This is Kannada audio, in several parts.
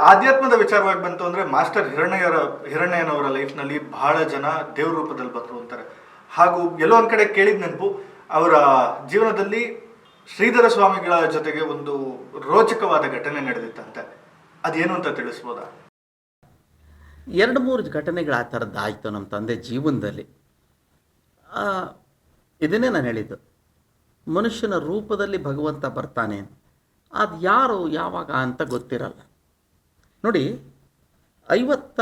ಆಧ್ಯಾತ್ಮದ ವಿಚಾರವಾಗಿ ಬಂತು ಅಂದ್ರೆ ಮಾಸ್ಟರ್ ಹಿರಣ್ಯರ, ಹಿರಣ್ಯನವರ ಲೈಫ್ನಲ್ಲಿ ಬಹಳ ಜನ ದೇವ್ರ ರೂಪದಲ್ಲಿ ಬಂದರು ಅಂತಾರೆ. ಹಾಗೂ ಎಲ್ಲೋ ಒಂದ್ ಕಡೆ ಕೇಳಿದ ನೆನಪು, ಅವರ ಜೀವನದಲ್ಲಿ ಶ್ರೀಧರ ಸ್ವಾಮಿಗಳ ಜೊತೆಗೆ ಒಂದು ರೋಚಕವಾದ ಘಟನೆ ನಡೆದಿತ್ತಂತೆ. ಅದೇನು ಅಂತ ತಿಳಿಸ್ಬೋದಾ? ಎರಡು ಮೂರು ಘಟನೆಗಳು ಆ ಥರದ್ದು ಆಯಿತು ನಮ್ಮ ತಂದೆ ಜೀವನದಲ್ಲಿ. ಇದನ್ನೇ ನಾನು ಹೇಳಿದ್ದು. ಮನುಷ್ಯನ ರೂಪದಲ್ಲಿ ಭಗವಂತ ಬರ್ತಾನೆ ಅದು ಯಾರು ಯಾವಾಗ ಅಂತ ಗೊತ್ತಿರಲ್ಲ. ನೋಡಿ ಐವತ್ತ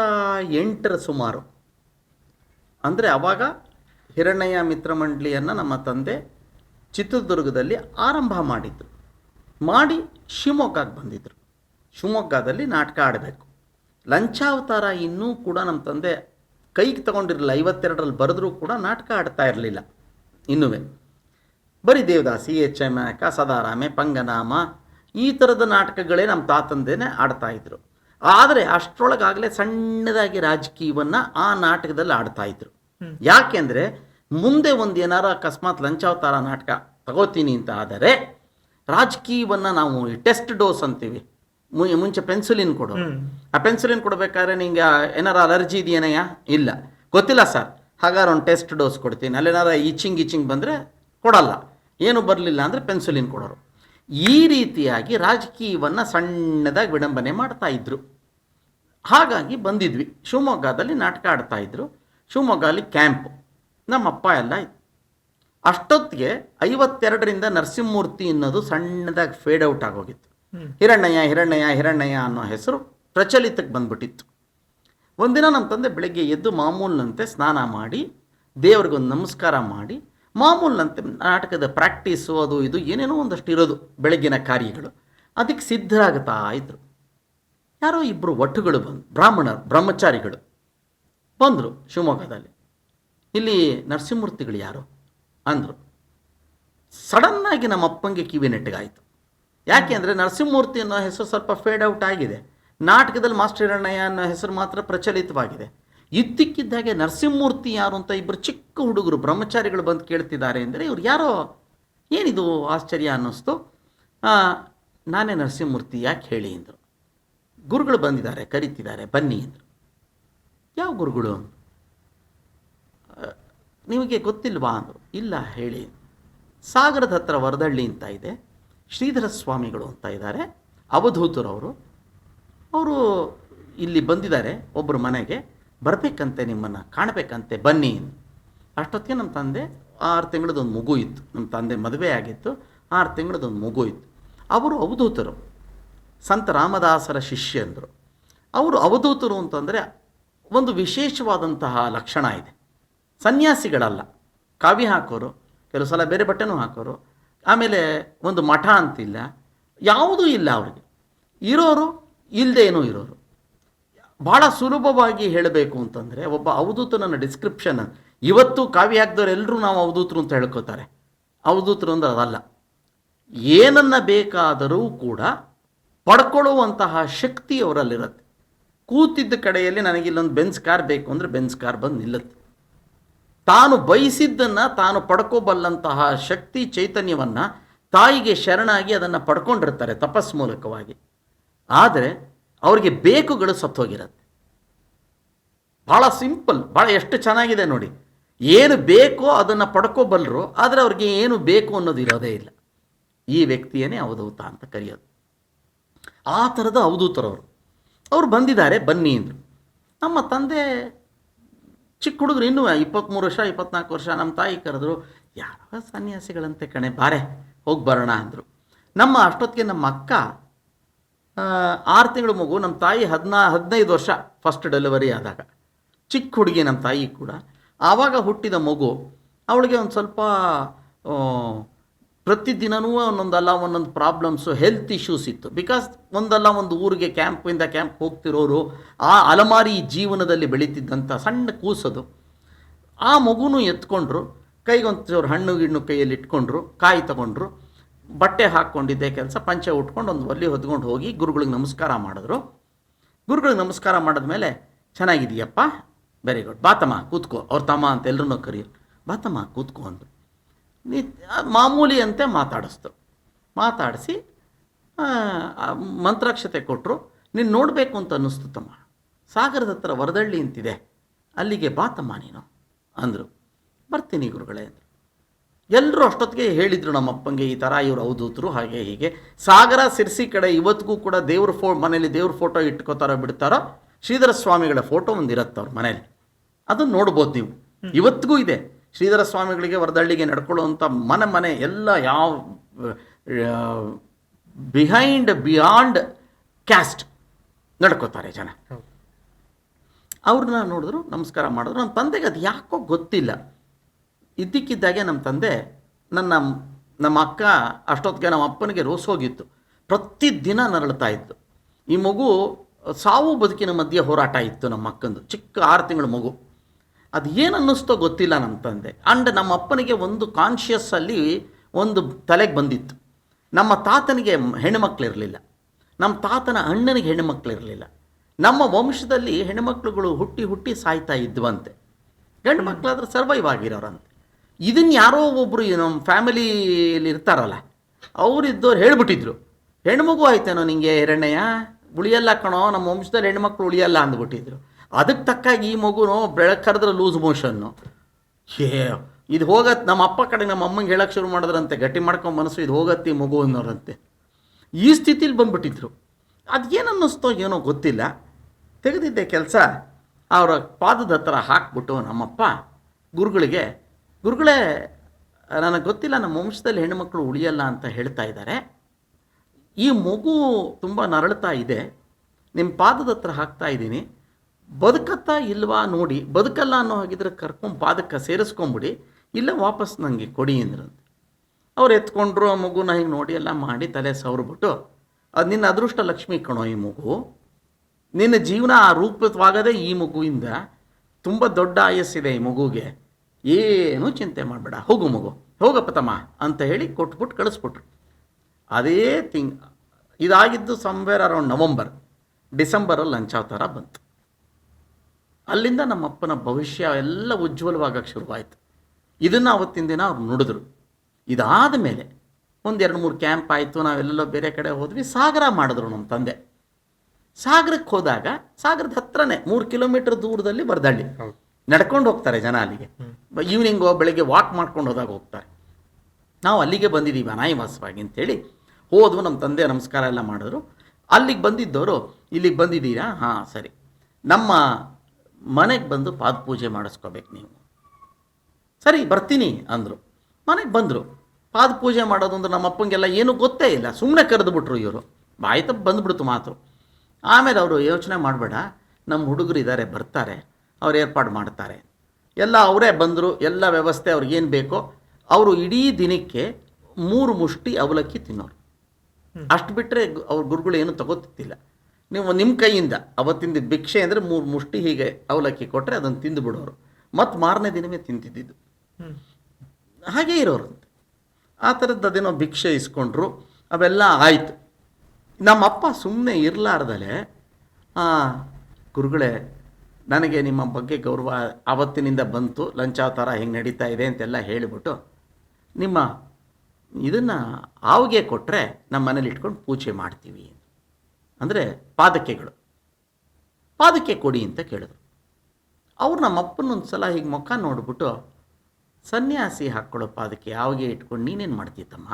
ಎಂಟರ ಸುಮಾರು. ಅಂದರೆ ಅವಾಗ ಹಿರಣ್ಣಯ್ಯ ಮಿತ್ರಮಂಡಳಿಯನ್ನು ನಮ್ಮ ತಂದೆ ಚಿತ್ರದುರ್ಗದಲ್ಲಿ ಆರಂಭ ಮಾಡಿದ್ರು ಮಾಡಿ ಶಿವಮೊಗ್ಗಕ್ಕೆ ಬಂದಿದ್ದರು ಶಿವಮೊಗ್ಗದಲ್ಲಿ ನಾಟಕ ಆಡಬೇಕು. ಲಂಚಾವತಾರ ಇನ್ನೂ ಕೂಡ ನಮ್ಮ ತಂದೆ ಕೈಗೆ ತಗೊಂಡಿರಲಿಲ್ಲ. ಐವತ್ತೆರಡರಲ್ಲಿ ಬರೆದ್ರೂ ಕೂಡ ನಾಟಕ ಆಡ್ತಾ ಇರಲಿಲ್ಲ. ಇನ್ನೂ ಬರೀ ದೇವದಾಸಿ, ಎಚ್ ಎಂ ಕಸದಾರಾಮೆ ಪಂಗನಾಮ ಈ ಥರದ ನಾಟಕಗಳೇ ನಮ್ಮ ತಾತಂದೇನೆ ಆಡ್ತಾ ಇದ್ರು. ಆದರೆ ಅಷ್ಟರೊಳಗಾಗಲೇ ಸಣ್ಣದಾಗಿ ರಾಜಕೀಯವನ್ನು ಆ ನಾಟಕದಲ್ಲಿ ಆಡ್ತಾ ಇದ್ರು. ಯಾಕೆಂದರೆ ಮುಂದೆ ಒಂದು ಏನಾರ ಅಕಸ್ಮಾತ್ ಲಂಚಾವತಾರ ನಾಟಕ ತಗೋತೀನಿ ಅಂತ ಆದರೆ ರಾಜಕೀಯವನ್ನು ನಾವು ಟೆಸ್ಟ್ ಡೋಸ್ ಅಂತೀವಿ. ಮುಂಚೆ ಪೆನ್ಸಿಲಿನ್ ಕೊಡು ಆ ಪೆನ್ಸಿಲಿನ್ ಕೊಡಬೇಕಾದ್ರೆ ನಿಂಗೆ ಏನಾರ ಅಲರ್ಜಿ ಇದೆಯೇನಯ್ಯ? ಇಲ್ಲ. ಗೊತ್ತಿಲ್ಲ ಸರ್. ಹಾಗಾದ್ರೆ ಒಂದು ಟೆಸ್ಟ್ ಡೋಸ್ ಕೊಡ್ತೀನಿ. ಅಲ್ಲೇನಾರ ಈಚಿಂಗ್ ಈಚಿಂಗ್ ಬಂದರೆ ಕೊಡಲ್ಲ. ಏನು ಬರಲಿಲ್ಲ ಅಂದರೆ ಪೆನ್ಸಿಲಿನ್ ಕೊಡೋರು. ಈ ರೀತಿಯಾಗಿ ರಾಜಕೀಯವನ್ನು ಸಣ್ಣದಾಗಿ ವಿಡಂಬನೆ ಮಾಡ್ತಾ ಇದ್ರು. ಹಾಗಾಗಿ ಬಂದಿದ್ವಿ. ಶಿವಮೊಗ್ಗದಲ್ಲಿ ನಾಟಕ ಆಡ್ತಾ ಇದ್ರು. ಶಿವಮೊಗ್ಗದಲ್ಲಿ ಕ್ಯಾಂಪ್. ನಮ್ಮಪ್ಪ ಎಲ್ಲ ಇತ್ತು ಅಷ್ಟೊತ್ತಿಗೆ ಐವತ್ತೆರಡರಿಂದ ನರಸಿಂಹಮೂರ್ತಿ ಅನ್ನೋದು ಸಣ್ಣದಾಗಿ ಫೇಡ್ ಔಟ್ ಆಗೋಗಿತ್ತು. ಹಿರಣ್ಣಯ್ಯ ಹಿರಣ್ಣಯ್ಯ ಹಿರಣ್ಣಯ್ಯ ಅನ್ನೋ ಹೆಸರು ಪ್ರಚಲಿತಕ್ಕೆ ಬಂದ್ಬಿಟ್ಟಿತ್ತು. ಒಂದಿನ ನಮ್ಮ ತಂದೆ ಬೆಳಗ್ಗೆ ಎದ್ದು ಮಾಮೂಲಿನಂತೆ ಸ್ನಾನ ಮಾಡಿ ದೇವ್ರಿಗೊಂದು ನಮಸ್ಕಾರ ಮಾಡಿ ಮಾಮೂಲಿನಂತೆ ನಾಟಕದ ಪ್ರಾಕ್ಟೀಸು ಅದು ಇದು ಏನೇನೋ ಒಂದಷ್ಟು ಇರೋದು ಬೆಳಗ್ಗಿನ ಕಾರ್ಯಗಳು. ಅದಕ್ಕೆ ಸಿದ್ಧರಾಗ್ತಾ ಇದ್ರು. ಯಾರೋ ಇಬ್ಬರು ಒಟ್ಟುಗಳು ಬಂದು, ಬ್ರಾಹ್ಮಣರು, ಬ್ರಹ್ಮಚಾರಿಗಳು ಬಂದರು ಶಿವಮೊಗ್ಗದಲ್ಲಿ. ಇಲ್ಲಿ ನರಸಿಂಹಮೂರ್ತಿಗಳು ಯಾರು? ಅಂದರು ಸಡನ್ನಾಗಿ ನಮ್ಮ ಅಪ್ಪಂಗೆ ಕಿವಿ ನೆಟ್ಟಗಾಯಿತು. ಯಾಕೆ ಅಂದರೆ ನರಸಿಂಹಮೂರ್ತಿ ಅನ್ನೋ ಹೆಸರು ಸ್ವಲ್ಪ ಫೇಡ್ ಔಟ್ ಆಗಿದೆ. ನಾಟಕದಲ್ಲಿ ಮಾಸ್ಟರ್ ಹಿರಣ್ಣಯ್ಯ ಅನ್ನೋ ಹೆಸರು ಮಾತ್ರ ಪ್ರಚಲಿತವಾಗಿದೆ. ಇದ್ದಕ್ಕಿದ್ದಾಗೆ ನರಸಿಂಹಮೂರ್ತಿ ಯಾರು ಅಂತ ಇಬ್ಬರು ಚಿಕ್ಕ ಹುಡುಗರು ಬ್ರಹ್ಮಚಾರಿಗಳು ಬಂದು ಕೇಳ್ತಿದ್ದಾರೆ ಅಂದರೆ ಇವ್ರು ಯಾರೋ, ಏನಿದು ಆಶ್ಚರ್ಯ ಅನ್ನಿಸ್ತು. ನಾನೇ ನರಸಿಂಹಮೂರ್ತಿ, ಯಾಕೆ ಹೇಳಿ ಅಂದರು. ಗುರುಗಳು ಬಂದಿದ್ದಾರೆ, ಕರೀತಿದ್ದಾರೆ, ಬನ್ನಿ ಅಂದರು. ಯಾವ ಗುರುಗಳು? ನಿಮಗೆ ಗೊತ್ತಿಲ್ವಾ ಅಂದರು. ಇಲ್ಲ, ಹೇಳಿ. ಸಾಗರದ ಹತ್ರ ವರದಳ್ಳಿ ಅಂತ ಇದೆ. ಶ್ರೀಧರ ಸ್ವಾಮಿಗಳು ಅಂತ ಇದ್ದಾರೆ. ಅವಧೂತರವರು. ಅವರು ಇಲ್ಲಿ ಬಂದಿದ್ದಾರೆ ಒಬ್ಬರು ಮನೆಗೆ. ಬರಬೇಕಂತೆ ನಿಮ್ಮನ್ನು, ಕಾಣಬೇಕಂತೆ, ಬನ್ನಿ ಅಷ್ಟೊತ್ತಿಗೆ ನಮ್ಮ ತಂದೆ ಆರು ತಿಂಗಳದೊಂದು ಮಗು ಇತ್ತು. ನಮ್ಮ ತಂದೆ ಮದುವೆ ಆಗಿತ್ತು. ಆರು ತಿಂಗಳದೊಂದು ಮಗು ಇತ್ತು. ಅವರು ಅವಧೂತರು. ಸಂತ ರಾಮದಾಸರ ಶಿಷ್ಯಂದರು ಅವರು ಅವಧೂತರು ಅಂತಂದರೆ ಒಂದು ವಿಶೇಷವಾದಂತಹ ಲಕ್ಷಣ ಇದೆ. ಸನ್ಯಾಸಿಗಳಲ್ಲ. ಕಾವಿ ಹಾಕೋರು, ಕೆಲವು ಸಲ ಬೇರೆ ಬಟ್ಟೆನೂ ಹಾಕೋರು, ಆಮೇಲೆ ಒಂದು ಮಠ ಅಂತಿಲ್ಲ, ಯಾವುದೂ ಇಲ್ಲ ಅವ್ರಿಗೆ. ಇರೋರು ಇಲ್ಲದೇನೂ ಇರೋರು. ಭಾಳ ಸುಲಭವಾಗಿ ಹೇಳಬೇಕು ಅಂತಂದರೆ ಒಬ್ಬ ಅವಧೂತನ ಡಿಸ್ಕ್ರಿಪ್ಷನ್ ಇವತ್ತು ಕಾವ್ಯ ಹಾಕಿದವ್ರು ಎಲ್ಲರೂ ನಾವು ಅವಧೂತರು ಅಂತ ಹೇಳ್ಕೋತಾರೆ. ಅವಧೂತರು ಅಂದ್ರೆ ಅದಲ್ಲ. ಏನನ್ನ ಬೇಕಾದರೂ ಕೂಡ ಪಡ್ಕೊಳ್ಳುವಂತಹ ಶಕ್ತಿ ಅವರಲ್ಲಿರುತ್ತೆ. ಕೂತಿದ್ದ ಕಡೆಯಲ್ಲಿ ನನಗೆ ಇಲ್ಲೊಂದು ಬೆನ್ಸ್ ಕಾರ್ ಬೇಕು ಅಂದರೆ ಬೆನ್ಸ್ ಕಾರ್ ಬಂದು ನಿಲ್ಲುತ್ತೆ. ತಾನು ಬಯಸಿದ್ದನ್ನು ತಾನು ಪಡ್ಕೋಬಲ್ಲಂತಹ ಶಕ್ತಿ ಚೈತನ್ಯವನ್ನು ತಾಯಿಗೆ ಶರಣಾಗಿ ಅದನ್ನು ಪಡ್ಕೊಂಡಿರ್ತಾರೆ ತಪಸ್ ಮೂಲಕವಾಗಿ. ಆದರೆ ಅವರಿಗೆ ಬೇಕುಗಳು ಸತ್ತೋಗಿರುತ್ತೆ. ಭಾಳ ಸಿಂಪಲ್, ಭಾಳ ಎಷ್ಟು ಚೆನ್ನಾಗಿದೆ ನೋಡಿ. ಏನು ಬೇಕೋ ಅದನ್ನು ಪಡ್ಕೋಬಲ್ಲರು ಆದರೆ ಅವ್ರಿಗೆ ಏನು ಬೇಕು ಅನ್ನೋದು ಇರೋದೇ ಇಲ್ಲ. ಈ ವ್ಯಕ್ತಿಯೇ ಅವಧೂತ ಅಂತ ಕರೆಯೋದು. ಆ ಥರದ ಅವಧೂತರವರು. ಅವರು ಬಂದಿದ್ದಾರೆ, ಬನ್ನಿ ಅಂದರು. ನಮ್ಮ ತಂದೆ ಚಿಕ್ಕ ಹುಡುಗರು ಇನ್ನೂ ಇಪ್ಪತ್ತ್ಮೂರು ವರ್ಷ, ಇಪ್ಪತ್ನಾಲ್ಕು ವರ್ಷ ನಮ್ಮ ತಾಯಿ ಕರೆದ್ರು ಯಾವ ಸನ್ಯಾಸಿಗಳಂತೆ ಕಣೆ, ಬಾರೆ, ಹೋಗಿ ಬರೋಣ ಅಂದರು. ನಮ್ಮ ಅಷ್ಟೊತ್ತಿಗೆ ನಮ್ಮ ಅಕ್ಕ ಆರು ತಿಂಗಳು ಮಗು ನಮ್ಮ ತಾಯಿ ಹದಿನಾ, ಹದಿನೈದು ವರ್ಷ ಫಸ್ಟ್ ಡೆಲಿವರಿ ಆದಾಗ. ಚಿಕ್ಕ ಹುಡುಗಿ ನಮ್ಮ ತಾಯಿ ಕೂಡ. ಆವಾಗ ಹುಟ್ಟಿದ ಮಗು ಅವಳಿಗೆ ಒಂದು ಸ್ವಲ್ಪ ಪ್ರತಿದಿನವೂ ಒಂದೊಂದಲ್ಲ, ಒಂದೊಂದು ಪ್ರಾಬ್ಲಮ್ಸು ಹೆಲ್ತ್ ಇಶ್ಯೂಸ್ ಇತ್ತು. ಬಿಕಾಸ್ ಒಂದಲ್ಲ, ಒಂದು ಊರಿಗೆ ಕ್ಯಾಂಪಿಂದ ಕ್ಯಾಂಪ್ ಹೋಗ್ತಿರೋರು ಆ ಅಲಮಾರಿ ಜೀವನದಲ್ಲಿ ಬೆಳೀತಿದ್ದಂಥ ಸಣ್ಣ ಕೂಸದು. ಆ ಮಗುನೂ ಎತ್ಕೊಂಡ್ರು. ಕೈಗೊಂದು ಚೂರು ಹಣ್ಣು ಗಿಣ್ಣು ಕೈಯಲ್ಲಿ ಇಟ್ಕೊಂಡ್ರು, ಕಾಯಿ ತಗೊಂಡ್ರು. ಬಟ್ಟೆ ಹಾಕ್ಕೊಂಡಿದ್ದೆ ಕೆಲಸ, ಪಂಚೆ ಉಟ್ಕೊಂಡು ಒಂದು ಒಲ್ಲಿ ಹೊದ್ಕೊಂಡು ಹೋಗಿ ಗುರುಗಳಿಗೆ ನಮಸ್ಕಾರ ಮಾಡಿದ್ರು. ಗುರುಗಳಿಗೆ ನಮಸ್ಕಾರ ಮಾಡಿದ್ಮೇಲೆ ಚೆನ್ನಾಗಿದೆಯಪ್ಪ ವೆರಿ ಗುಡ್ ಬಾತಮ್ಮ, ಕೂತ್ಕೋ. ಅವ್ರ ತಮ್ಮ ಅಂತ ಎಲ್ಲರನ್ನೂ ಕರೀರು. ಬಾತಮ್ಮ, ಕೂತ್ಕೋ ಅಂದರು. ನಿ ಮಾಮೂಲಿ ಅಂತೆ ಮಾತಾಡಿಸ್ತು. ಮಾತಾಡಿಸಿ ಮಂತ್ರಾಕ್ಷತೆ ಕೊಟ್ಟರು ನೀನು ನೋಡಬೇಕು ಅಂತ ಅನ್ನಿಸ್ತು ತಮ್ಮ. ಸಾಗರದ ಹತ್ರ ವರದಳ್ಳಿ ಅಂತಿದೆ. ಅಲ್ಲಿಗೆ ಬಾತಮ್ಮ ನೀನು. ಅಂದರು. ಬರ್ತೀನಿ ಗುರುಗಳೇ ಅಂದರು. ಎಲ್ಲರೂ ಅಷ್ಟೊತ್ತಿಗೆ ಹೇಳಿದರು ನಮ್ಮ ಅಪ್ಪಂಗೆ ಈ ಥರ ಇವರು ಅವಧೂತರು ಹಾಗೆ ಹೀಗೆ. ಸಾಗರ ಸಿರ್ಸಿ ಕಡೆ ಇವತ್ತಿಗೂ ಕೂಡ ದೇವ್ರ ಫೋ ಮನೇಲಿ ದೇವ್ರ ಫೋಟೋ ಇಟ್ಕೋತಾರೋ ಬಿಡ್ತಾರೋ? ಶ್ರೀಧರ ಸ್ವಾಮಿಗಳ ಫೋಟೋ ಒಂದು ಇರುತ್ತೆ ಅವ್ರ ಮನೇಲಿ ಅದನ್ನು ನೋಡ್ಬೋದು ನೀವು. ಇವತ್ತಿಗೂ ಇದೆ. ಶ್ರೀಧರ ಸ್ವಾಮಿಗಳಿಗೆ ವರದಳ್ಳಿಗೆ ನಡ್ಕೊಳ್ಳುವಂಥ ಮನೆ ಮನೆ ಎಲ್ಲ ಯಾವ ಬಿಹೈಂಡ್ ಬಿಯಾಂಡ್ ಕ್ಯಾಸ್ಟ್ ನಡ್ಕೋತಾರೆ ಜನ. ಅವ್ರನ್ನ ನೋಡಿದ್ರು ನಮಸ್ಕಾರ ಮಾಡಿದ್ರು. ನನ್ನ ತಂದೆಗೆ ಅದು ಯಾಕೋ ಗೊತ್ತಿಲ್ಲ. ಇದ್ದಕ್ಕಿದ್ದಾಗೆ ನಮ್ಮ ತಂದೆ, ನನ್ನ, ನಮ್ಮ ಅಕ್ಕ, ಅಷ್ಟೊತ್ತಿಗೆ ನಮ್ಮ ಅಪ್ಪನಿಗೆ ರೋಸ್ ಹೋಗಿತ್ತು. ಪ್ರತಿದಿನ ನರಳ್ತಾ ಇತ್ತು. ಈ ಮಗು ಸಾವು ಬದುಕಿನ ಮಧ್ಯೆ ಹೋರಾಟ ಇತ್ತು ನಮ್ಮ ಅಕ್ಕಂದು. ಚಿಕ್ಕ ಆರು ತಿಂಗಳ ಮಗು. ಅದು ಏನು ಅನ್ನಿಸ್ತೋ ಗೊತ್ತಿಲ್ಲ ನಮ್ಮ ತಂದೆ. ಆ್ಯಂಡ್ ನಮ್ಮ ಅಪ್ಪನಿಗೆ ಒಂದು ಕಾನ್ಷಿಯಸ್ಸಲ್ಲಿ ಒಂದು ತಲೆಗೆ ಬಂದಿತ್ತು. ನಮ್ಮ ತಾತನಿಗೆ ಹೆಣ್ಣುಮಕ್ಳಿರಲಿಲ್ಲ ನಮ್ಮ ತಾತನ ಅಣ್ಣನಿಗೆ ಹೆಣ್ಣುಮಕ್ಳಿರಲಿಲ್ಲ ನಮ್ಮ ವಂಶದಲ್ಲಿ ಹೆಣ್ಣುಮಕ್ಳುಗಳು ಹುಟ್ಟಿ ಹುಟ್ಟಿ ಸಾಯ್ತಾ ಇದ್ವಂತೆ. ಗಂಡು ಮಕ್ಕಳಾದ್ರೆ ಸರ್ವೈವ್ ಆಗಿರೋರಂತೆ. ಇದನ್ನು ಯಾರೋ ಒಬ್ಬರು ನಮ್ಮ ಫ್ಯಾಮಿಲಿಯಲ್ಲಿ ಇರ್ತಾರಲ್ಲ ಅವರಿದ್ದವ್ರು ಹೇಳಿಬಿಟ್ಟಿದ್ರು. ಹೆಣ್ಮಗು ಆಯ್ತೇನೋ ನಿಮಗೆ ಎರಡನೆಯ ಉಳಿಯಲ್ಲ ಕಣೋ ನಮ್ಮ ವಂಶದಲ್ಲಿ ಹೆಣ್ಮಕ್ಳು ಉಳಿಯಲ್ಲ ಅಂದ್ಬಿಟ್ಟಿದ್ರು. ಅದಕ್ಕೆ ತಕ್ಕಾಗಿ ಈ ಮಗುನು ಬೆಳಕರೆದ್ರೆ ಲೂಸ್ ಮೋಷನ್ನು ಏ ಇದು ಹೋಗತ್ತೆ ನಮ್ಮ ಅಪ್ಪ ಕಡೆ ನಮ್ಮ ಅಮ್ಮಂಗೆ ಹೇಳಕ್ಕೆ ಶುರು ಮಾಡಿದ್ರಂತೆ, ಗಟ್ಟಿ ಮಾಡ್ಕೊಂಡು ಮನಸ್ಸು ಇದು ಹೋಗತ್ತೆ ಮಗು ಅನ್ನೋರಂತೆ. ಈ ಸ್ಥಿತಿಲಿ ಬಂದ್ಬಿಟ್ಟಿದ್ರು. ಅದು ಅನ್ನಿಸ್ತೋ ಏನೋ ಗೊತ್ತಿಲ್ಲ. ತೆಗೆದಿದ್ದೆ ಕೆಲಸ. ಅವರ ಪಾದದ ಹತ್ರ ಹಾಕ್ಬಿಟ್ಟು ನಮ್ಮಪ್ಪ ಗುರುಗಳಿಗೆ ಗುರುಗಳೇ, ನನಗೆ ಗೊತ್ತಿಲ್ಲ ನಮ್ಮ ವಂಶದಲ್ಲಿ ಹೆಣ್ಣುಮಕ್ಕಳು ಉಳಿಯಲ್ಲ ಅಂತ ಹೇಳ್ತಾ ಇದ್ದಾರೆ. ಈ ಮಗು ತುಂಬ ನರಳ್ತಾ ಇದೆ. ನಿಮ್ಮ ಪಾದದ ಹತ್ರ ಹಾಕ್ತಾ ಇದ್ದೀನಿ. ಬದುಕತ್ತಾ ಇಲ್ವಾ ನೋಡಿ, ಬದುಕಲ್ಲ ಅನ್ನೋ ಹಾಗಿದ್ರೆ ಕರ್ಕೊಂಡು ಪಾದಕ್ಕೆ ಸೇರಿಸ್ಕೊಂಬಿಡಿ, ಇಲ್ಲ ವಾಪಸ್ ನನಗೆ ಕೊಡಿ ಅಂದ್ರಂತೆ ಅವ್ರು ಎತ್ಕೊಂಡ್ರು, ಆ ಮಗುನ ಹಿಂಗೆ ನೋಡಿ ಎಲ್ಲ ಮಾಡಿ ತಲೆ ಸವರ್ಬಿಟ್ಟು, ಅದು ನಿನ್ನ ಅದೃಷ್ಟ ಲಕ್ಷ್ಮಿ ಕಣೋ ಈ ಮಗು. ನಿನ್ನ ಜೀವನ ಆ ರೂಪವಾಗದೇ ಈ ಮಗುವಿಂದ ತುಂಬ ದೊಡ್ಡ ಆಯಸ್ಸಿದೆ ಈ ಮಗುಗೆ. ಏನೂ ಚಿಂತೆ ಮಾಡಬೇಡ. ಹೋಗು ಮಗು. ಹೋಗಪ್ಪ ತಮ್ಮ ಅಂತ ಹೇಳಿ ಕೊಟ್ಬಿಟ್ಟು ಕಳಿಸ್ಬಿಟ್ರು. ಅದೇ ತಿಂಗ್, ಇದಾಗಿದ್ದು ಸಂವೇರ್ ಅರೌಂಡ್ ನವಂಬರ್ ಡಿಸೆಂಬರಲ್ಲಿ ಲಂಚಾವತಾರ ಬಂತು. ಅಲ್ಲಿಂದ ನಮ್ಮಪ್ಪನ ಭವಿಷ್ಯ ಎಲ್ಲ ಉಜ್ವಲವಾಗಕ್ಕೆ ಶುರುವಾಯಿತು. ಇದನ್ನು ಅವತ್ತಿನ ದಿನ ಅವ್ರು ನುಡಿದ್ರು. ಇದಾದ ಮೇಲೆ ಒಂದು ಎರಡು ಮೂರು ಕ್ಯಾಂಪ್ ಆಯಿತು, ನಾವೆಲ್ಲೆಲ್ಲೋ ಬೇರೆ ಕಡೆ ಹೋದ್ವಿ, ಸಾಗರ ಮಾಡಿದ್ರು ನಮ್ಮ ತಂದೆ. ಸಾಗರಕ್ಕೆ ಹೋದಾಗ, ಸಾಗರದ ಹತ್ರನೇ ಮೂರು ಕಿಲೋಮೀಟರ್ ದೂರದಲ್ಲಿ ವರದಳ್ಳಿ ನಡ್ಕೊಂಡು ಹೋಗ್ತಾರೆ ಜನ ಅಲ್ಲಿಗೆ. ಈವ್ನಿಂಗು ಬೆಳಗ್ಗೆ ವಾಕ್ ಮಾಡ್ಕೊಂಡು ಹೋದಾಗ ಹೋಗ್ತಾರೆ. ನಾವು ಅಲ್ಲಿಗೆ ಬಂದಿದ್ದೀವಿ ಅನಾಯವಾಸವಾಗಿ ಅಂತೇಳಿ. ಹೋದ್ವು ನಮ್ಮ ತಂದೆ ನಮಸ್ಕಾರ ಎಲ್ಲ ಮಾಡಿದ್ರು. ಅಲ್ಲಿಗೆ ಬಂದಿದ್ದವರು ಇಲ್ಲಿಗೆ ಬಂದಿದ್ದೀರಾ? ಹಾಂ ಸರಿ. ನಮ್ಮ ಮನೆಗೆ ಬಂದು ಪಾದ ಪೂಜೆ ಮಾಡಿಸ್ಕೋಬೇಕು ನೀವು. ಸರಿ ಬರ್ತೀನಿ ಅಂದರು. ಮನೆಗೆ ಬಂದರು. ಪಾದಪೂಜೆ ಮಾಡೋದು ಅಂದ್ರೆ ನಮ್ಮ ಅಪ್ಪಂಗೆಲ್ಲ ಏನೂ ಗೊತ್ತೇ ಇಲ್ಲ. ಸುಮ್ಮನೆ ಕರೆದುಬಿಟ್ರು ಇವರು. ಬಾಯಿ ತಪ್ಪು ಬಂದುಬಿಡ್ತು ಮಾತು. ಆಮೇಲೆ ಅವರು ಯೋಚನೆ ಮಾಡಬೇಡ. ನಮ್ಮ ಹುಡುಗರು ಇದ್ದಾರೆ ಬರ್ತಾರೆ. ಅವ್ರು ಏರ್ಪಾಡು ಮಾಡ್ತಾರೆ. ಎಲ್ಲ ಅವರೇ ಬಂದರು ಎಲ್ಲ ವ್ಯವಸ್ಥೆ ಅವ್ರಿಗೇನು ಬೇಕೋ ಅವರು ಇಡೀ ದಿನಕ್ಕೆ ಮೂರು ಮುಷ್ಟಿ ಅವಲಕ್ಕಿ ತಿನ್ನೋರು. ಅಷ್ಟು ಬಿಟ್ಟರೆ ಅವ್ರ ಗುರುಗಳು ಏನು ತಗೋತಿದ್ದಿಲ್ಲ. ನೀವು ನಿಮ್ಮ ಕೈಯಿಂದ ಅವತ್ತಿಂದ ಭಿಕ್ಷೆ ಅಂದರೆ ಮೂರು ಮುಷ್ಟಿ ಹೀಗೆ ಅವಲಕ್ಕಿ ಕೊಟ್ಟರೆ ಅದನ್ನು ತಿಂದು ಬಿಡೋರು. ಮತ್ತು ಮಾರನೇ ದಿನವೇ ತಿಂತಿದ್ದಿದ್ದು. ಹಾಗೇ ಇರೋರು ಆ ಥರದ್ದು ಅದೇನೋ ಭಿಕ್ಷೆ ಇಸ್ಕೊಂಡ್ರು ಅವೆಲ್ಲ ಆಯಿತು. ನಮ್ಮಪ್ಪ ಸುಮ್ಮನೆ ಇರಲಾರ್ದಲೆ ಗುರುಗಳೇ ನನಗೆ ನಿಮ್ಮ ಬಗ್ಗೆ ಗೌರವ ಆವತ್ತಿನಿಂದ ಬಂತು ಲಂಚಾವತಾರ ಹೆಂಗೆ ನಡೀತಾ ಇದೆ ಅಂತೆಲ್ಲ ಹೇಳಿಬಿಟ್ಟು ನಿಮ್ಮ ಇದನ್ನು ಹಾವಿಗೆ ಕೊಟ್ಟರೆ ನಮ್ಮ ಮನೇಲಿ ಇಟ್ಕೊಂಡು ಪೂಜೆ ಮಾಡ್ತೀವಿ ಅಂದರೆ ಪಾದಕೆಗಳು ಪಾದಕೆ ಕೊಡಿ ಅಂತ ಕೇಳಿದ್ರು. ಅವ್ರು ನಮ್ಮ ಅಪ್ಪನ ಸಲ ಹೀಗೆ ಮುಖ ನೋಡಿಬಿಟ್ಟು, ಸನ್ಯಾಸಿ ಹಾಕ್ಕೊಳ್ಳೋ ಪಾದಕ್ಕೆ ಯಾವಾಗೆ ಇಟ್ಕೊಂಡು ನೀನೇನು ಮಾಡ್ತೀತಮ್ಮ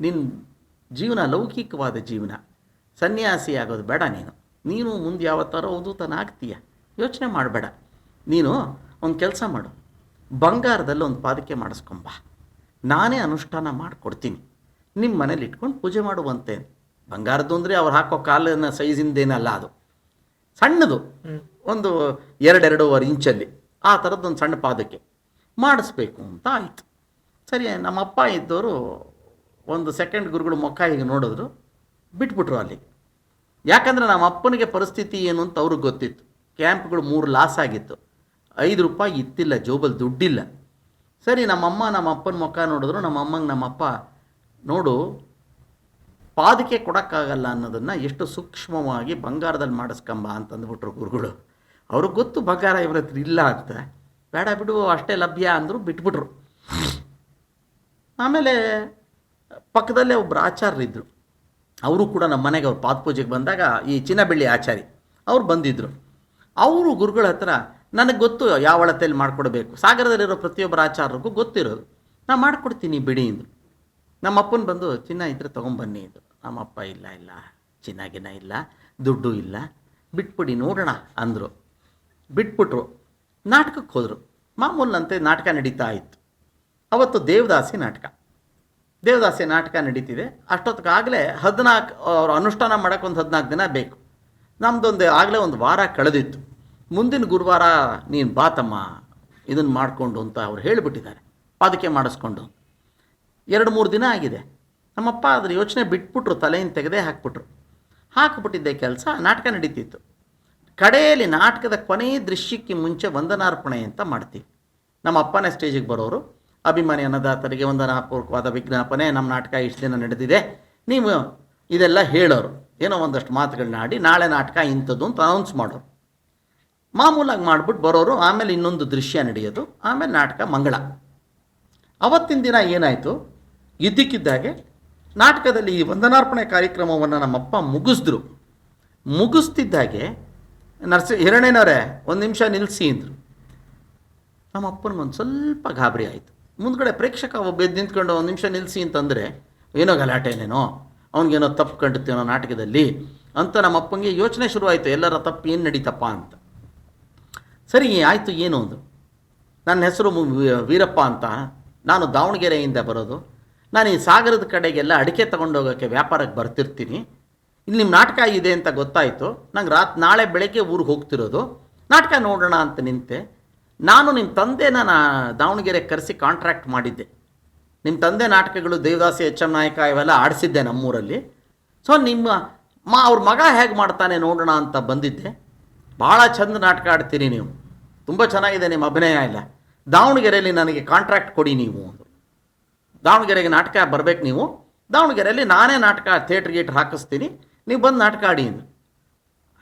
ನಿನ್ನ ಜೀವನ ಲೌಕಿಕವಾದ ಜೀವನ. ಸನ್ಯಾಸಿ ಆಗೋದು ಬೇಡ ನೀನು. ನೀನು ಮುಂದೆ ಯಾವತ್ತಾರೋ ಅವಧೂತನ ಆಗ್ತೀಯ. ಯೋಚನೆ ಮಾಡಬೇಡ. ನೀನು ಒಂದು ಕೆಲಸ ಮಾಡು. ಬಂಗಾರದಲ್ಲಿ ಒಂದು ಪಾದಕೆ ಮಾಡಿಸ್ಕೊಂಬ ನಾನೇ ಅನುಷ್ಠಾನ ಮಾಡಿಕೊಡ್ತೀನಿ. ನಿಮ್ಮ ಮನೇಲಿ ಇಟ್ಕೊಂಡು ಪೂಜೆ ಮಾಡುವಂತೆ. ಬಂಗಾರದ್ದು ಅಂದರೆ ಅವ್ರು ಹಾಕೋ ಕಾಲಿನ ಸೈಜಿಂದೇನಲ್ಲ ಅದು. ಸಣ್ಣದು. ಒಂದು ಎರಡೆರಡೂವರೆ ಇಂಚಲ್ಲಿ. ಆ ಥರದ್ದೊಂದು ಸಣ್ಣ ಪಾದಕ್ಕೆ. ಮಾಡಿಸ್ಬೇಕು ಅಂತ ಆಯಿತು. ಸರಿ ನಮ್ಮಪ್ಪ ಇದ್ದವರು ಒಂದು ಸೆಕೆಂಡ್ ಗುರುಗಳು ಮುಖ ಹೀಗೆ ನೋಡಿದ್ರು. ಬಿಟ್ಬಿಟ್ರು ಅಲ್ಲಿಗೆ. ಯಾಕಂದರೆ ನಮ್ಮ ಅಪ್ಪನಿಗೆ ಪರಿಸ್ಥಿತಿ ಏನು ಅಂತ ಅವ್ರಿಗೆ ಗೊತ್ತಿತ್ತು. ಕ್ಯಾಂಪ್ಗಳು ಮೂರು ಲಾಸ್ ಆಗಿತ್ತು. ಐದು ರೂಪಾಯಿ ಇತ್ತಿಲ್ಲ ಜೋಬಲ್ಲಿ ದುಡ್ಡಿಲ್ಲ. ಸರಿ, ನಮ್ಮಮ್ಮ ನಮ್ಮ ಅಪ್ಪನ ಮುಖ ನೋಡಿದ್ರು, ನಮ್ಮ ಅಮ್ಮಂಗೆ ನಮ್ಮಪ್ಪ ನೋಡು, ಪಾದಕ್ಕೆ ಕೊಡೋಕ್ಕಾಗಲ್ಲ ಅನ್ನೋದನ್ನು ಎಷ್ಟು ಸೂಕ್ಷ್ಮವಾಗಿ ಬಂಗಾರದಲ್ಲಿ ಮಾಡಿಸ್ಕೊಂಬ ಅಂತಂದ್ಬಿಟ್ರು ಗುರುಗಳು. ಅವ್ರಿಗೆ ಗೊತ್ತು ಬಂಗಾರ ಇವ್ರ ಹತ್ರ ಇಲ್ಲ ಅಂತ. ಬೇಡ ಬಿಡು, ಅಷ್ಟೇ ಲಭ್ಯ ಅಂದರು ಬಿಟ್ಬಿಟ್ರು. ಆಮೇಲೆ ಪಕ್ಕದಲ್ಲೇ ಒಬ್ಬರು ಆಚಾರ್ಯರಿದ್ದರು ಅವರು ಕೂಡ ನಮ್ಮ ಮನೆಗೆ ಅವ್ರು ಪಾದ ಪೂಜೆಗೆ ಬಂದಾಗ ಈ ಚಿನ್ನ ಬೆಳ್ಳಿ ಆಚಾರಿ, ಅವ್ರು ಬಂದಿದ್ದರು ಅವರು ಗುರುಗಳ ಹತ್ರ, ನನಗೆ ಗೊತ್ತು ಯಾವ ಅಳತೆಯಲ್ಲಿ ಮಾಡಿಕೊಡ್ಬೇಕು. ಸಾಗರದಲ್ಲಿರೋ ಪ್ರತಿಯೊಬ್ಬರ ಆಚಾರರಿಗೂ ಗೊತ್ತಿರೋದು. ನಾ ಮಾಡಿಕೊಡ್ತೀನಿ ಬಿಡಿ, ಅಂದರು. ನಮ್ಮ ಅಪ್ಪನ ಬಂದು, ಚಿನ್ನ ಇದ್ರೆ ತೊಗೊಂಬನ್ನಿ, ಅಂದರು. ನಮ್ಮಪ್ಪ ಇಲ್ಲ ಇಲ್ಲ. ಚಿನ್ನಾಗಿನ ಇಲ್ಲ. ದುಡ್ಡು ಇಲ್ಲ. ಬಿಟ್ಬಿಡಿ, ನೋಡೋಣ, ಅಂದರು. ಬಿಟ್ಬಿಟ್ರು. ನಾಟಕಕ್ಕೆ ಹೋದರು. ಮಾಮೂಲಂತೆ ನಾಟಕ ನಡೀತಾ ಇತ್ತು. ಅವತ್ತು ದೇವದಾಸಿ ನಾಟಕ. ದೇವದಾಸಿ ನಾಟಕ ನಡೀತಿದೆ. ಅಷ್ಟೊತ್ತಿಗಾಗಲೇ ಹದಿನಾಲ್ಕು, ಅವರು ಅನುಷ್ಠಾನ ಮಾಡೋಕ್ಕೊಂದು ಹದಿನಾಲ್ಕು ದಿನ ಬೇಕು. ನಮ್ಮದೊಂದು ಆಗಲೇ ಒಂದು ವಾರ ಕಳೆದಿತ್ತು. ಮುಂದಿನ ಗುರುವಾರ ನೀನು ಬಾತಮ್ಮ ಇದನ್ನು ಮಾಡಿಕೊಂಡು ಅಂತ ಅವ್ರು ಹೇಳಿಬಿಟ್ಟಿದ್ದಾರೆ. ಪಾದಕೆ ಮಾಡಿಸ್ಕೊಂಡು. ಎರಡು ಮೂರು ದಿನ ಆಗಿದೆ. ನಮ್ಮಪ್ಪ ಅದ್ರ ಯೋಚನೆ ಬಿಟ್ಬಿಟ್ರು, ತಲೆಯಿಂದ ತೆಗೆದೇ ಹಾಕ್ಬಿಟ್ರು. ಹಾಕಿಬಿಟ್ಟಿದ್ದೆ ಕೆಲಸ, ನಾಟಕ ನಡೀತಿತ್ತು. ಕಡೆಯಲ್ಲಿ ನಾಟಕದ ಕೊನೆಯ ದೃಶ್ಯಕ್ಕೆ ಮುಂಚೆ ವಂದನಾರ್ಪಣೆ ಅಂತ ಮಾಡ್ತೀವಿ. ನಮ್ಮ ಅಪ್ಪನೇ ಸ್ಟೇಜಿಗೆ ಬರೋರು. ಅಭಿಮಾನಿ ಅನ್ನದಾತರಿಗೆ ವಂದನಾಪೂರ್ವಕವಾದ ವಿಜ್ಞಾಪನೆ, ನಮ್ಮ ನಾಟಕ ಇಷ್ಟು ದಿನ ನಡೆದಿದೆ. ನೀವು ಇದೆಲ್ಲ ಹೇಳೋರು. ಏನೋ ಒಂದಷ್ಟು ಮಾತುಗಳನ್ನ ಆಡಿ, ನಾಳೆ ನಾಟಕ ಇಂಥದ್ದು ಅಂತ ಅನೌನ್ಸ್ ಮಾಡೋರು. ಮಾಮೂಲಾಗಿ ಮಾಡಿಬಿಟ್ಟು ಬರೋರು, ಆಮೇಲೆ ಇನ್ನೊಂದು ದೃಶ್ಯ ನಡೆಯೋದು, ಆಮೇಲೆ ನಾಟಕ ಮಂಗಳ. ಅವತ್ತಿನ ದಿನ ಏನಾಯಿತು? ಇದ್ದಕ್ಕಿದ್ದಾಗೆ ನಾಟಕದಲ್ಲಿ ಈ ವಂದನಾರ್ಪಣೆ ಕಾರ್ಯಕ್ರಮವನ್ನು ನಮ್ಮಪ್ಪ ಮುಗಿಸಿದ್ರು. ಮುಗಿಸ್ತಿದ್ದಾಗೆ ನರ್ಸಿ ಹಿರಣ್ಣನವರೇ ಒಂದು ನಿಮಿಷ ನಿಲ್ಲಿಸಿ ಅಂದರು. ನಮ್ಮ ಅಪ್ಪನಿಗೆ ಒಂದು ಸ್ವಲ್ಪ ಗಾಬರಿ ಆಯಿತು. ಮುಂದ್ಗಡೆ ಪ್ರೇಕ್ಷಕ ಒಬ್ಬ ಎದ್ದು ನಿಂತ್ಕೊಂಡು ಒಂದು ನಿಮಿಷ ನಿಲ್ಲಿಸಿ ಅಂತಂದರೆ, ಏನೋ ಗಲಾಟೆನೇನೋ ಅವ್ನಿಗೇನೋ ತಪ್ಪು ಕಂಡುತ್ತೇನೋ ನಾಟಕದಲ್ಲಿ ಅಂತ ನಮ್ಮ ಅಪ್ಪಂಗೆ ಯೋಚನೆ ಶುರುವಾಯಿತು, ಎಲ್ಲರ ತಪ್ಪು ಏನು ನಡೀತಪ್ಪ ಅಂತ. ಸರಿ, ಆಯಿತು, ಏನು ಒಂದು ನನ್ನ ಹೆಸರು ವೀರಪ್ಪ ಅಂತ. ನಾನು ದಾವಣಗೆರೆಯಿಂದ ಬರೋದು. ನಾನು ಈ ಸಾಗರದ ಕಡೆಗೆಲ್ಲ ಅಡಿಕೆ ತೊಗೊಂಡೋಗೋಕ್ಕೆ ವ್ಯಾಪಾರಕ್ಕೆ ಬರ್ತಿರ್ತೀನಿ. ಇಲ್ಲಿ ನಿಮ್ಮ ನಾಟಕ ಇದೆ ಅಂತ ಗೊತ್ತಾಯಿತು. ನಂಗೆ ರಾತ್ ನಾಳೆ ಬೆಳಗ್ಗೆ ಊರಿಗೆ ಹೋಗ್ತಿರೋದು. ನಾಟಕ ನೋಡೋಣ ಅಂತ ನಿಂತೆ. ನಾನು ನಿಮ್ಮ ತಂದೆನ ನಾ ದಾವಣಗೆರೆ ಕರೆಸಿ ಕಾಂಟ್ರಾಕ್ಟ್ ಮಾಡಿದ್ದೆ. ನಿಮ್ಮ ತಂದೆ ನಾಟಕಗಳು ದೇವದಾಸಿ ಎಚ್ ಎಂ ನಾಯಕ ಇವೆಲ್ಲ ಆಡಿಸಿದ್ದೆ ನಮ್ಮೂರಲ್ಲಿ. ಸೊ ನಿಮ್ಮ ಮಾ, ಅವ್ರ ಮಗ ಹೇಗೆ ಮಾಡ್ತಾನೆ ನೋಡೋಣ ಅಂತ ಬಂದಿದ್ದೆ. ಭಾಳ ಚಂದ ನಾಟಕ ಆಡ್ತೀರಿ ನೀವು. ತುಂಬ ಚೆನ್ನಾಗಿದೆ ನಿಮ್ಮ ಅಭಿನಯ ಇಲ್ಲ ದಾವಣಗೆರೆಯಲ್ಲಿ ನನಗೆ ಕಾಂಟ್ರಾಕ್ಟ್ ಕೊಡಿ ನೀವು ದಾವಣಗೆರೆಗೆ ನಾಟಕ ಬರಬೇಕು ನೀವು. ದಾವಣಗೆರೆಯಲ್ಲಿ ನಾನೇ ನಾಟಕ ಥಿಯೇಟ್ರ್ ಗೀಟ್ರ್ ಹಾಕಿಸ್ತೀನಿ. ನೀವು ಬಂದು ನಾಟಕ ಆಡಿ ಅಂದರು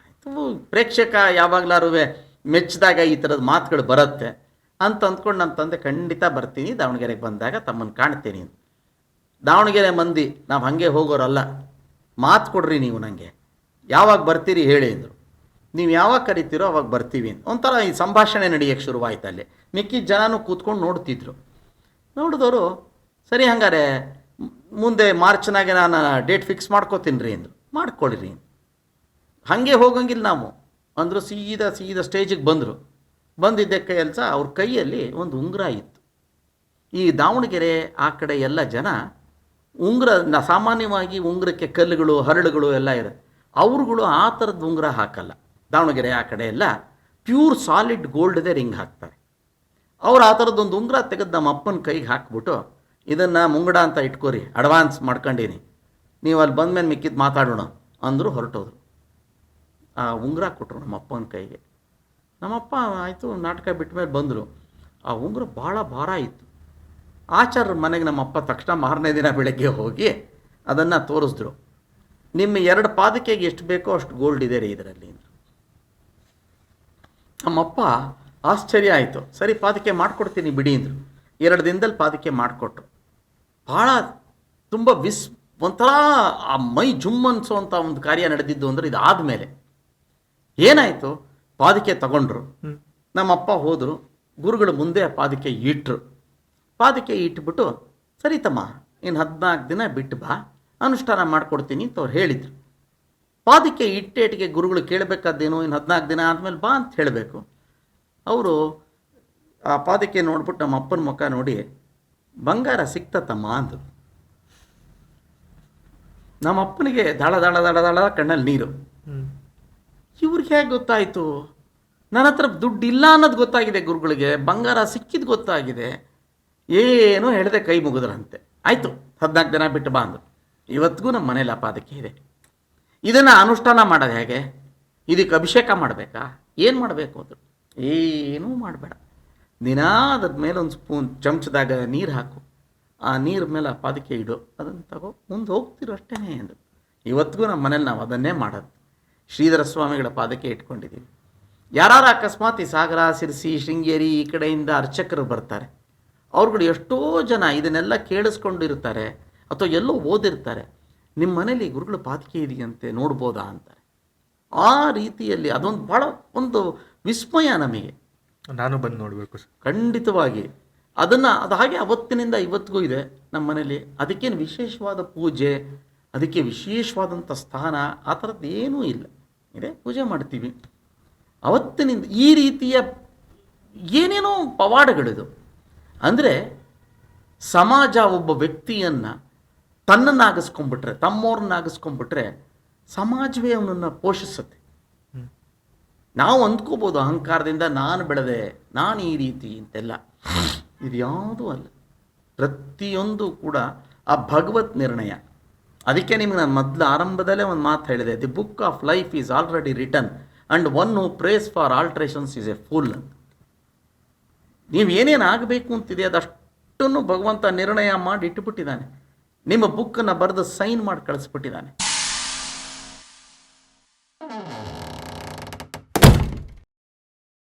ಆಯಿತು, ಪ್ರೇಕ್ಷಕ ಯಾವಾಗಲಾರು ಮೆಚ್ಚಿದಾಗ ಈ ಥರದ ಮಾತುಗಳು ಬರುತ್ತೆ. ಅಂತ ಅಂದ್ಕೊಂಡು ನನ್ನ ತಂದೆ ಖಂಡಿತ ಬರ್ತೀನಿ, ದಾವಣಗೆರೆಗೆ ಬಂದಾಗ ತಮ್ಮನ್ನು ಕಾಣ್ತೀನಿ ದಾವಣಗೆರೆ ಮಂದಿ, ನಾವು ಹಾಗೆ ಹೋಗೋರಲ್ಲ, ಮಾತು ಕೊಡ್ರಿ ನೀವು ನನಗೆ ಯಾವಾಗ ಬರ್ತೀರಿ ಹೇಳಿ ಅಂದರು. ನೀವು ಯಾವಾಗ ಕರಿತೀರೋ ಅವಾಗ ಬರ್ತೀವಿ ಒಂಥರ ಈ ಸಂಭಾಷಣೆ ನಡೆಯೋಕ್ಕೆ ಶುರುವಾಯ್ತು ಅಲ್ಲಿ. ಮಿಕ್ಕಿ ಜನನೂ ಕೂತ್ಕೊಂಡು ನೋಡ್ತಿದ್ರು. ನೋಡಿದವರು, ಸರಿ ಹಂಗಾರೆ, ಮುಂದೆ ಮಾರ್ಚ್ನಾಗೆ ನಾನು ಡೇಟ್ ಫಿಕ್ಸ್ ಮಾಡ್ಕೋತೀನಿ ರೀ ಅಂದರು ಮಾಡ್ಕೊಳ್ಳಿರಿ ಹಾಗೆ ಹೋಗಂಗಿಲ್ಲ ನಾವು. ಅಂದರು ಸೀದಾ ಸೀದಾ ಸ್ಟೇಜಿಗೆ ಬಂದರು. ಬಂದಿದ್ದ ಕೆಲಸ ಅವ್ರ ಕೈಯಲ್ಲಿ ಒಂದು ಉಂಗುರ ಇತ್ತು. ಈ ದಾವಣಗೆರೆ ಆ ಕಡೆ ಎಲ್ಲ ಜನ ಉಂಗುರ ಸಾಮಾನ್ಯವಾಗಿ ಉಂಗುರಕ್ಕೆ ಕಲ್ಲುಗಳು, ಹರಳುಗಳು ಎಲ್ಲ ಇರುತ್ತೆ ಅವ್ರುಗಳು ಆ ಥರದ ಉಂಗುರ ಹಾಕಲ್ಲ. ದಾವಣಗೆರೆ ಆ ಕಡೆ ಎಲ್ಲ ಪ್ಯೂರ್ ಸಾಲಿಡ್ ಗೋಲ್ಡ್ದೇ ರಿಂಗ್ ಹಾಕ್ತಾರೆ. ಅವ್ರು ಆ ಥರದ್ದೊಂದು ಉಂಗುರ ತೆಗೆದು ನಮ್ಮ ಅಪ್ಪನ ಕೈಗೆ ಹಾಕ್ಬಿಟ್ಟು, ಇದನ್ನು ಮುಂಗಡ ಅಂತ ಇಟ್ಕೋರಿ, ಅಡ್ವಾನ್ಸ್ ಮಾಡ್ಕೊಂಡೀನಿ. ನೀವು ಅಲ್ಲಿ ಬಂದ್ಮೇಲೆ ಮಿಕ್ಕಿದ್ದು ಮಾತಾಡೋಣ ಅಂದರು ಹೊರಟೋದ್ರು. ಆ ಉಂಗುರ ಕೊಟ್ಟರು ನಮ್ಮ ಅಪ್ಪನ ಕೈಗೆ. ನಮ್ಮಪ್ಪ ಆಯಿತು, ನಾಟಕ ಬಿಟ್ಟ ಮೇಲೆ ಬಂದರು. ಆ ಉಂಗುರ ಭಾಳ ಭಾರ ಇತ್ತು. ಆಚಾರ್ಯರ ಮನೆಗೆ ನಮ್ಮಪ್ಪ ತಕ್ಷಣ ಮಾರನೇ ದಿನ ಬೆಳಗ್ಗೆ ಹೋಗಿ ಅದನ್ನು ತೋರಿಸಿದ್ರು. ನಿಮ್ಮ ಎರಡು ಪಾದಕೆಗೆ ಎಷ್ಟು ಬೇಕೋ ಅಷ್ಟು ಗೋಲ್ಡ್ ಇದೆ ರೀ ಇದರಲ್ಲಿ. ನಮ್ಮಪ್ಪ ಆಶ್ಚರ್ಯ ಆಯಿತು. ಸರಿ ಪಾದಕೆ ಮಾಡಿಕೊಡ್ತೀನಿ ಬಿಡಿ ಅಂದರು. ಎರಡು ದಿನದಲ್ಲಿ ಪಾದಕೆ ಮಾಡಿಕೊಟ್ರು. ಭಾಳ ತುಂಬ ವಿಸ್, ಒಂಥರ ಆ ಮೈ ಜುಮ್ ಅಂತ ಒಂದು ಕಾರ್ಯ ನಡೆದಿದ್ದು ಅಂದರೆ ಇದಾದ ಮೇಲೆ ಏನಾಯಿತು? ಪಾದಕೆ ತಗೊಂಡ್ರು. ನಮ್ಮಪ್ಪ ಹೋದರು ಗುರುಗಳು ಮುಂದೆ ಪಾದಿಕೆ ಪಾದಕೆ ಇಟ್ಟರು ಪಾದಿಕೆ ಇಟ್ಬಿಟ್ಟು ಸರಿ ತಮ್ಮ ಇನ್ನು ಹದಿನಾಲ್ಕು ದಿನ ಬಿಟ್ಟು ಬಾ ಅನುಷ್ಠಾನ ಮಾಡಿಕೊಡ್ತೀನಿ ಅಂತ ಅವ್ರು ಹೇಳಿದರು. ಪಾದಕ್ಕೆ ಇಟ್ಟೇಟಿಗೆ ಗುರುಗಳು ಕೇಳಬೇಕಾದ್ದೇನು ಇನ್ನು ಹದಿನಾಲ್ಕು ದಿನ ಆದಮೇಲೆ ಬಾ ಅಂತ ಹೇಳಬೇಕು. ಅವರು ಆ ಪಾದಕ್ಕೆ ನೋಡ್ಬಿಟ್ಟು ನಮ್ಮ ಅಪ್ಪನ ಮುಖ ನೋಡಿ ಬಂಗಾರ ಸಿಕ್ತತಮ್ಮ ಅಂದರು. ನಮ್ಮ ಅಪ್ಪನಿಗೆ ದಾಳ ದಾಳ ದಾಳ ದಳ ಕಣ್ಣಲ್ಲಿ ನೀರು. ಇವ್ರಿಗೆ ಹೇಗೆ ಗೊತ್ತಾಯಿತು? ನನ್ನ ಹತ್ರ ದುಡ್ಡು ಇಲ್ಲ ಅನ್ನೋದು ಗೊತ್ತಾಗಿದೆ ಗುರುಗಳಿಗೆ, ಬಂಗಾರ ಸಿಕ್ಕಿದ್ದು ಗೊತ್ತಾಗಿದೆ. ಏನೋ ಹೇಳಿದೆ ಕೈ ಮುಗಿದ್ರಂತೆ. ಆಯಿತು, ಹದಿನಾಲ್ಕು ದಿನ ಬಿಟ್ಟು ಬಾ ಅಂದರು. ಇವತ್ತಿಗೂ ನಮ್ಮ ಮನೇಲಿ ಅಪಾದಕ್ಕೆ ಪಾದಕ್ಕೆ ಇದೆ. ಇದನ್ನು ಅನುಷ್ಠಾನ ಮಾಡೋದು ಹೇಗೆ? ಇದಕ್ಕೆ ಅಭಿಷೇಕ ಮಾಡಬೇಕಾ? ಏನು ಮಾಡಬೇಕು ಅಂದರು ಏನೂ ಮಾಡಬೇಡ. ದಿನ ಅದ್ರ ಮೇಲೆ ಒಂದು ಸ್ಪೂನ್ ಚಮಚದಾಗ ನೀರು ಹಾಕು. ಆ ನೀರ ಮೇಲೆ ಆ ಪಾದಕೆ ಇಡು. ಅದನ್ನು ತಗೋ, ಮುಂದೆ ಹೋಗ್ತಿರೋ ಅಷ್ಟೇ ಅಂದರು. ಇವತ್ತಿಗೂ ನಮ್ಮ ಮನೇಲಿ ನಾವು ಅದನ್ನೇ ಮಾಡೋದು. ಶ್ರೀಧರ ಸ್ವಾಮಿಗಳ ಪಾದಕ್ಕೆ ಇಟ್ಕೊಂಡಿದ್ದೀವಿ ಯಾರು ಅಕಸ್ಮಾತ್ ಈ ಸಾಗರ ಸಿರಿಸಿ ಶೃಂಗೇರಿ ಈ ಕಡೆಯಿಂದ ಅರ್ಚಕರು ಬರ್ತಾರೆ. ಅವ್ರುಗಳು ಎಷ್ಟೋ ಜನ ಇದನ್ನೆಲ್ಲ ಕೇಳಿಸ್ಕೊಂಡಿರ್ತಾರೆ ಅಥವಾ ಎಲ್ಲೋ ಓದಿರ್ತಾರೆ. ನಿಮ್ಮ ಮನೇಲಿ ಗುರುಗಳು ಪಾತಿಕೆ ಇದೆಯಂತೆ ನೋಡ್ಬೋದಾ ಅಂತಾರೆ. ಆ ರೀತಿಯಲ್ಲಿ ಅದೊಂದು ಭಾಳ ಒಂದು ವಿಸ್ಮಯ ನಮಗೆ. ನಾನು ಬಂದು ನೋಡಬೇಕು ಖಂಡಿತವಾಗಿ. ಅದನ್ನು ಅದು ಹಾಗೆ ಅವತ್ತಿನಿಂದ ಇವತ್ತಿಗೂ ಇದೆ ನಮ್ಮ ಮನೇಲಿ. ಅದಕ್ಕೇನು ವಿಶೇಷವಾದ ಪೂಜೆ ಅದಕ್ಕೆ ವಿಶೇಷವಾದಂಥ ಸ್ಥಾನ ಆ ಥರದ್ದು ಏನೂ ಇಲ್ಲ. ಇದೆ ಪೂಜೆ ಮಾಡ್ತೀವಿ. ಅವತ್ತಿನಿಂದ ಈ ರೀತಿಯ ಏನೇನೋ ಪವಾಡಗಳಿದು ಅಂದರೆ ಸಮಾಜ ಒಬ್ಬ ವ್ಯಕ್ತಿಯನ್ನು ತನ್ನನ್ನಾಗಿಸ್ಕೊಂಡ್ಬಿಟ್ರೆ ತಮ್ಮವ್ರನ್ನಾಗಿಸ್ಕೊಂಡ್ಬಿಟ್ರೆ ಸಮಾಜವೇ ಅವನನ್ನು ಪೋಷಿಸುತ್ತೆ. ನಾವು ಅಂದ್ಕೋಬೋದು ಅಹಂಕಾರದಿಂದ ನಾನು ಬೆಳೆದೆ ನಾನು ಈ ರೀತಿ ಅಂತೆಲ್ಲ. ಇದು ಯಾವುದೂ ಅಲ್ಲ. ಪ್ರತಿಯೊಂದು ಕೂಡ ಆ ಭಗವತ್ ನಿರ್ಣಯ. ಅದಕ್ಕೆ ನಿಮಗೆ ನಾನು ಮೊದಲು ಆರಂಭದಲ್ಲೇ ಒಂದು ಮಾತು ಹೇಳಿದೆ the book of life is already written and one prays for alterations is a fool ನೀವು ಏನೇನು ಆಗಬೇಕು ಅಂತಿದೆ ಅದಷ್ಟನ್ನು ಭಗವಂತ ನಿರ್ಣಯ ಮಾಡಿ ಇಟ್ಟುಬಿಟ್ಟಿದ್ದಾನೆ. ನಿಮ್ಮ ಬುಕ್ಕನ್ನು ಬರೆದು ಸೈನ್ ಮಾಡಿ ಕಳಿಸ್ಬಿಟ್ಟಿದ್ದಾನೆ.